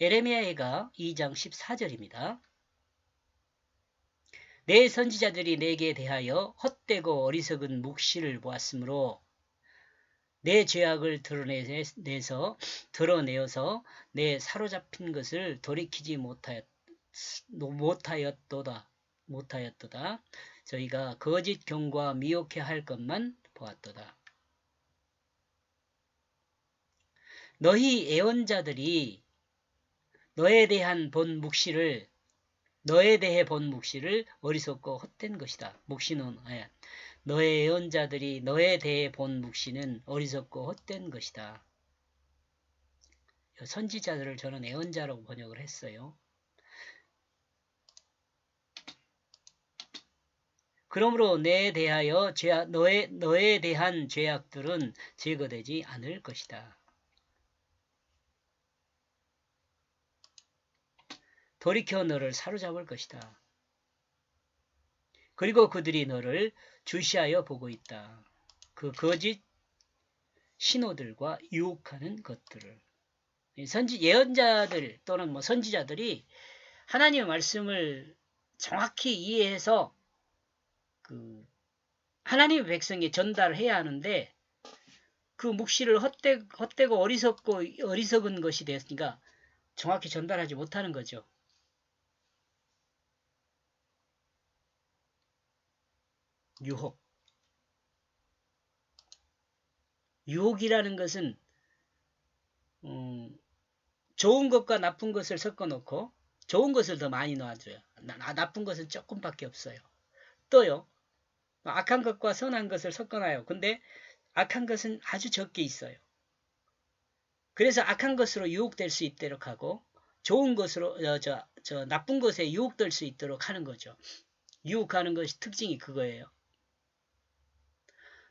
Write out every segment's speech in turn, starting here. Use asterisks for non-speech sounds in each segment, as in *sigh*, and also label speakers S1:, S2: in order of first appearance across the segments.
S1: 에레미야가 2장 14절입니다. 내 선지자들이 내게 대하여 헛되고 어리석은 묵시를 보았으므로 내 죄악을 드러내서 드러내어서 내 사로잡힌 것을 돌이키지 못하였, 못하였도다 못하였도다 저희가 거짓 경과 미혹해 할 것만 보았도다. 너희 애원자들이 너에 대한 본 묵시를 너에 대해 본 묵시를 어리석고 헛된 것이다. 묵시는 예. 너의 예언자들이 너에 대해 본 묵시는 어리석고 헛된 것이다. 선지자들을 저는 예언자라고 번역을 했어요. 그러므로 내 대하여 죄악, 너에, 너에 대한 죄악들은 제거되지 않을 것이다. 돌이켜 너를 사로잡을 것이다. 그리고 그들이 너를 주시하여 보고 있다. 그 거짓 신호들과 유혹하는 것들을 선지 예언자들 또는 뭐 선지자들이 하나님의 말씀을 정확히 이해해서 그 하나님의 백성에 전달해야 하는데 그 묵시를 헛되, 헛되고 어리석고 어리석은 것이 되었으니까 정확히 전달하지 못하는 거죠. 유혹. 유혹이라는 것은 음, 좋은 것과 나쁜 것을 섞어 놓고 좋은 것을 더 많이 넣어줘요. 나, 나쁜 것은 조금밖에 없어요. 또요. 악한 것과 선한 것을 섞어놔요. 근데 악한 것은 아주 적게 있어요. 그래서 악한 것으로 유혹될 수 있도록 하고 좋은 것으로 어, 저, 저 나쁜 것에 유혹될 수 있도록 하는 거죠. 유혹하는 것이 특징이 그거예요.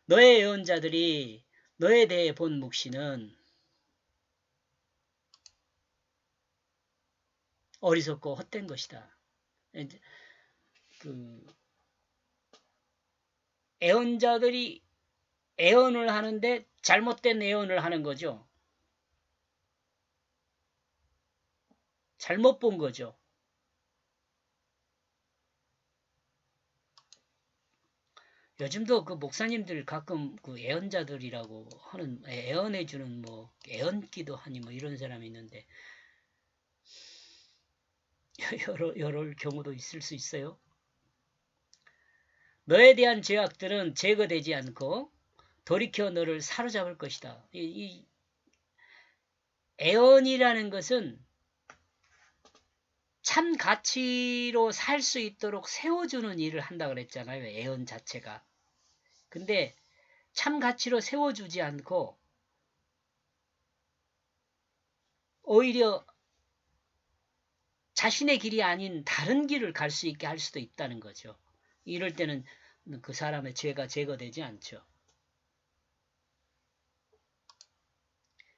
S1: 너의 예언자들이 너에 대해 본 묵시는 어리석고 헛된 것이다. 그 애언자들이 애언을 하는데 잘못된 애언을 하는 거죠. 잘못 본 거죠. 요즘도 그 목사님들 가끔 그 애언자들이라고 하는 애언해주는 뭐 애언기도 하니 뭐 이런 사람이 있는데 *laughs* 여러 여러 경우도 있을 수 있어요. 너에 대한 죄악들은 제거되지 않고 돌이켜 너를 사로잡을 것이다. 이, 이 애언이라는 것은 참 가치로 살 수 있도록 세워주는 일을 한다 그랬잖아요. 애언 자체가. 근데 참 가치로 세워주지 않고 오히려 자신의 길이 아닌 다른 길을 갈 수 있게 할 수도 있다는 거죠. 이럴 때는 그 사람의 죄가 제거되지 않죠.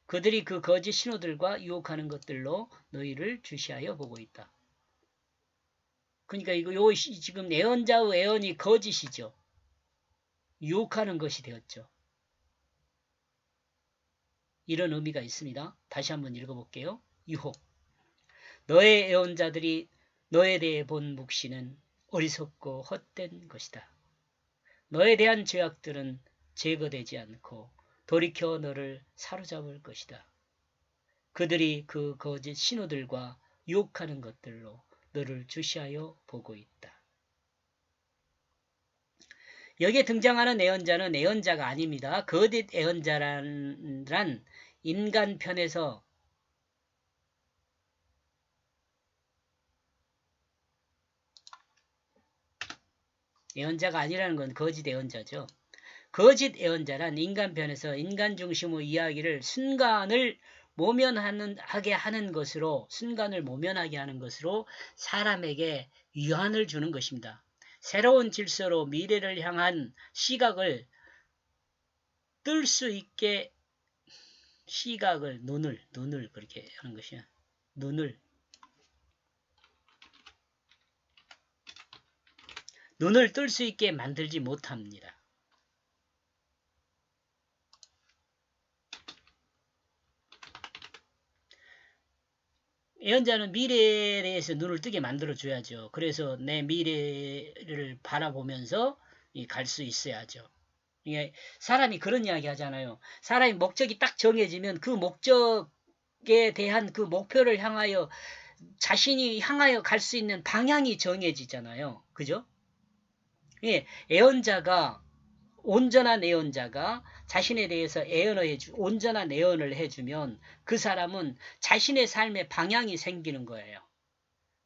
S1: 그들이 그 거짓 신호들과 유혹하는 것들로 너희를 주시하여 보고 있다. 그러니까 이거 요 지금 애언자의 애언이 거짓이죠. 유혹하는 것이 되었죠. 이런 의미가 있습니다. 다시 한번 읽어볼게요. 유혹. 너의 애언자들이 너에 대해 본 묵시는 어리석고 헛된 것이다. 너에 대한 죄악들은 제거되지 않고 돌이켜 너를 사로잡을 것이다. 그들이 그 거짓 신호들과 유혹하는 것들로 너를 주시하여 보고 있다. 여기에 등장하는 애언자는 애언자가 아닙니다. 거짓 애언자란 인간 편에서 애언자가 아니라는 건 거짓 애언자죠. 거짓 애언자란 인간 편에서 인간 중심의 이야기를 순간을 모면하는 하게 하는 것으로 순간을 모면하게 하는 것으로 사람에게 위안을 주는 것입니다. 새로운 질서로 미래를 향한 시각을 뜰 수 있게 시각을 눈을 눈을 그렇게 하는 것이야. 눈을 눈을 뜰 수 있게 만들지 못합니다. 예언자는 미래에 대해서 눈을 뜨게 만들어 줘야죠. 그래서 내 미래를 바라보면서 갈 수 있어야죠. 이게 사람이 그런 이야기 하잖아요. 사람이 목적이 딱 정해지면 그 목적에 대한 그 목표를 향하여 자신이 향하여 갈 수 있는 방향이 정해지잖아요. 그죠? 예, 애언자가 온전한 애언자가 자신에 대해서 애언을 해주, 온전한 애언을 해주면 그 사람은 자신의 삶의 방향이 생기는 거예요.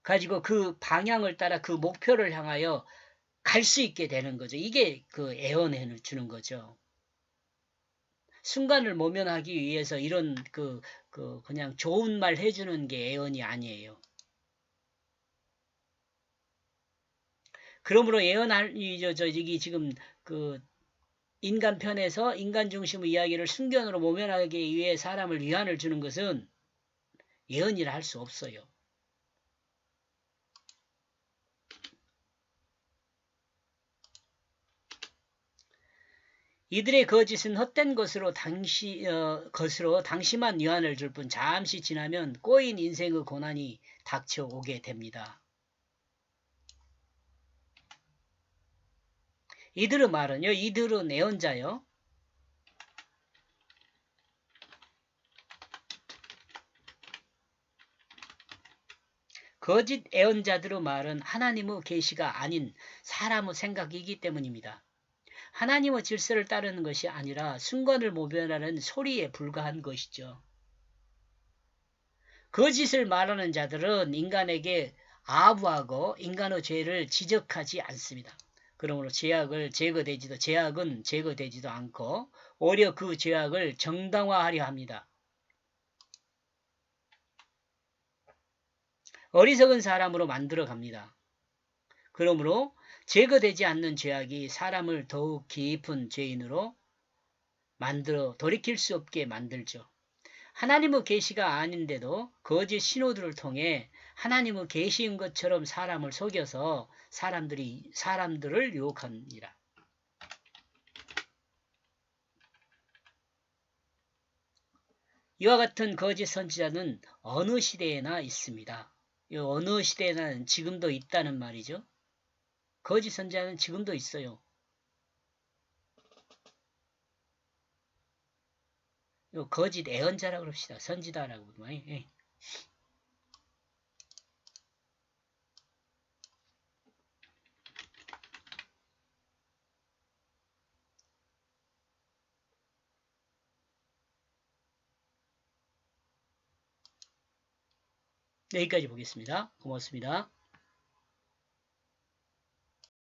S1: 가지고 그 방향을 따라 그 목표를 향하여 갈 수 있게 되는 거죠. 이게 그 애언을 주는 거죠. 순간을 모면하기 위해서 이런 그, 그, 그냥 좋은 말 해주는 게 애언이 아니에요. 그러므로 예언할, 이, 저, 저, 여기 지금 그 인간 편에서 인간 중심의 이야기를 순견으로 모면하기 위해 사람을 위안을 주는 것은 예언이라 할 수 없어요. 이들의 거짓은 헛된 것으로 당시 어, 것으로 당시만 위안을 줄 뿐 잠시 지나면 꼬인 인생의 고난이 닥쳐오게 됩니다. 이들의 말은요. 이들은 애언자요. 거짓 애언자들의 말은 하나님의 계시가 아닌 사람의 생각이기 때문입니다. 하나님의 질서를 따르는 것이 아니라 순간을 모변하는 소리에 불과한 것이죠. 거짓을 말하는 자들은 인간에게 아부하고 인간의 죄를 지적하지 않습니다. 그러므로 죄악을 제거되지도 죄악은 제거되지도 않고 오히려 그 죄악을 정당화하려 합니다. 어리석은 사람으로 만들어 갑니다. 그러므로 제거되지 않는 죄악이 사람을 더욱 깊은 죄인으로 만들어 돌이킬 수 없게 만들죠. 하나님의 계시가 아닌데도 거짓 신호들을 통해 하나님의 계시인 것처럼 사람을 속여서 사람들이 사람들을 유혹합니다. 이와 같은 거짓 선지자는 어느 시대에나 있습니다. 어느 시대에나 지금도 있다는 말이죠. 거짓 선지자는 지금도 있어요. 거짓 애언자라고 그럽시다. 선지다라고. 예. 여기까지 보겠습니다. 고맙습니다.